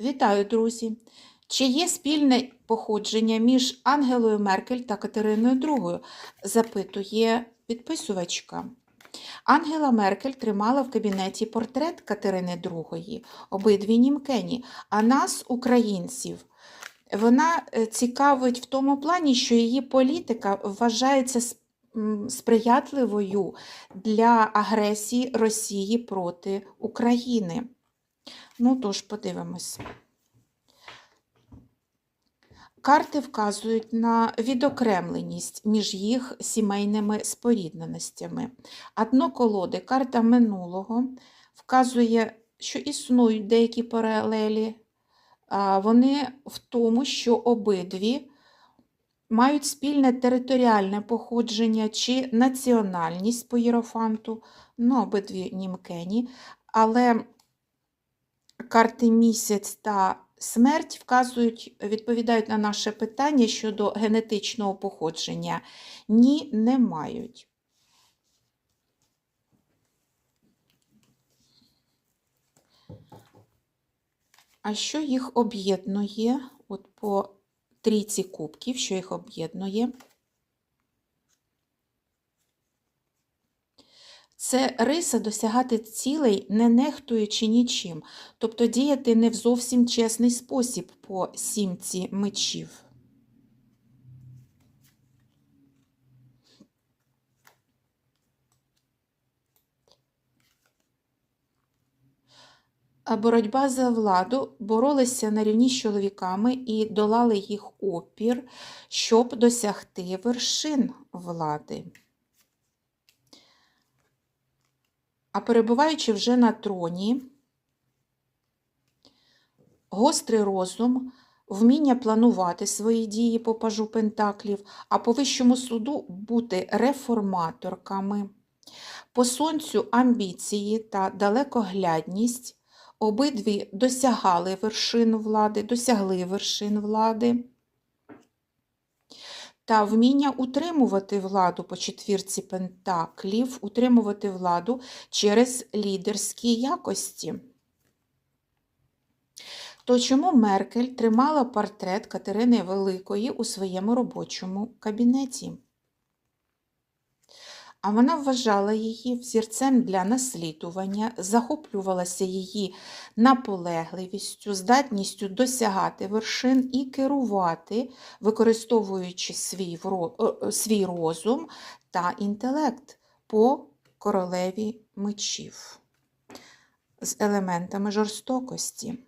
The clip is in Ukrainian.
Вітаю, друзі! Чи є спільне походження між Ангелою Меркель та Катериною II? запитує підписувачка. Ангела Меркель тримала в кабінеті портрет Катерини II, обидві німкені, а нас, українців, вона е, цікавить в тому плані, що її політика вважається сприятливою для агресії Росії проти України. Ну, тож, подивимось. Карти вказують на відокремленість між їх сімейними спорідненостями. А колоди, карта минулого, вказує, що існують деякі паралелі. Вони в тому, що обидві мають спільне територіальне походження чи національність по єрофанту, ну, обидві німкені, але карти місяць та смерть вказують, відповідають на наше питання щодо генетичного походження. Ні, не мають. А що їх об'єднує? От по трійці кубків, що їх об'єднує? Це риса досягати цілей, не нехтуючи нічим, тобто діяти не в зовсім чесний спосіб по сімці мечів. А боротьба за владу боролися на рівні з чоловіками і долали їх опір, щоб досягти вершин влади. А перебуваючи вже на троні, гострий розум, вміння планувати свої дії по пажу Пентаклів, а по вищому суду бути реформаторками, по сонцю амбіції та далекоглядність обидві досягали вершин влади, досягли вершин влади. Та вміння утримувати владу по четвірці пентаклів, утримувати владу через лідерські якості. То чому Меркель тримала портрет Катерини Великої у своєму робочому кабінеті? А вона вважала її взірцем для наслідування, захоплювалася її наполегливістю, здатністю досягати вершин і керувати, використовуючи свій, свій розум та інтелект по королеві мечів з елементами жорстокості.